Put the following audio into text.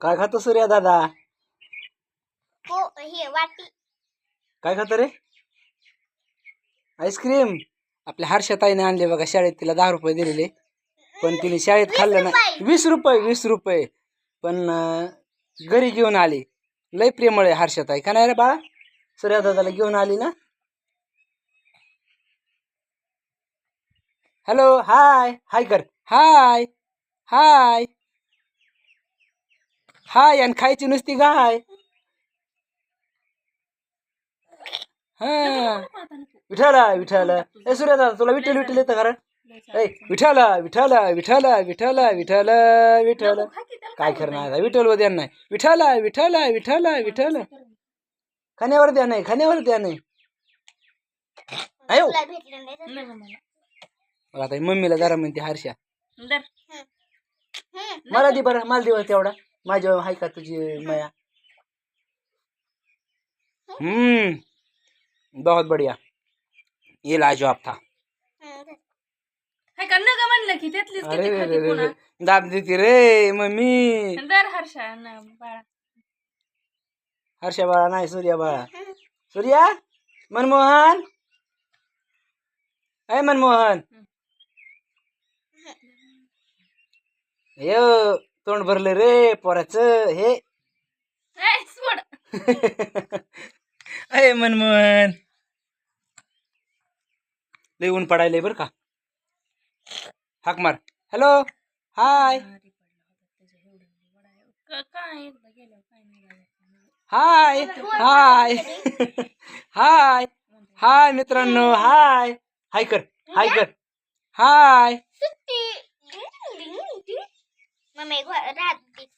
काय खातो सूर्या दादा? हो हे वाटी. काय खातो रे? आईस्क्रीम. आपल्या हर्षताईने आणले बघा शाळेत तिला दहा रुपये दिलेले. पण तिने शाळेत खाल्लं नाही. वीस रुपये वीस रुपये. पण घरी घेऊन आली. लय प्रेमळ आहे हर्षताई. का नाही रे बाळा सूर्या दादाला घेऊन आली ना? Hello hi. हाय कर. हाय. हाय. हाय आणि खायची नुसती गाय. हा. विठाला विठाला ए सूर्या दादा तुला विठ्ठल विठ्ठल येतं खरं? ए विठाला विठाला विठाला विठाला विठाला विठाला काय करणार आता? विठ्ठल द्या नाही. विठाला विठाला विठाला विठाला खाण्यावर द्या नाही खाण्यावर द्या नाही. मला आता मम्मीला जरा म्हणते हर्षा. मला दे बरं मला दे बरं तेवढा. माझ्या हाय का तुझी माया? हम्म. बहुत बढ़िया. ये लाजवाब था. हाय का नग म्हणलं की त्यातलीच अरे किती रे खाती रे पुन्हा? रे. दाब देते रे मम्मी. दर हर्षा न बाळा. हर्षा बाळा नाही सूर्या बाळा. सूर्या? मनमोहन? अय मनमोहन. यो. तोंड भरले रे पोराच हे. अय मनमोहन लय ऊन पडायलंय बर का. हाक मार. Hello hi. हाय हाय हाय हाय मित्रांनो. हाय हाय कर. हाय कर. हाय 每块大的地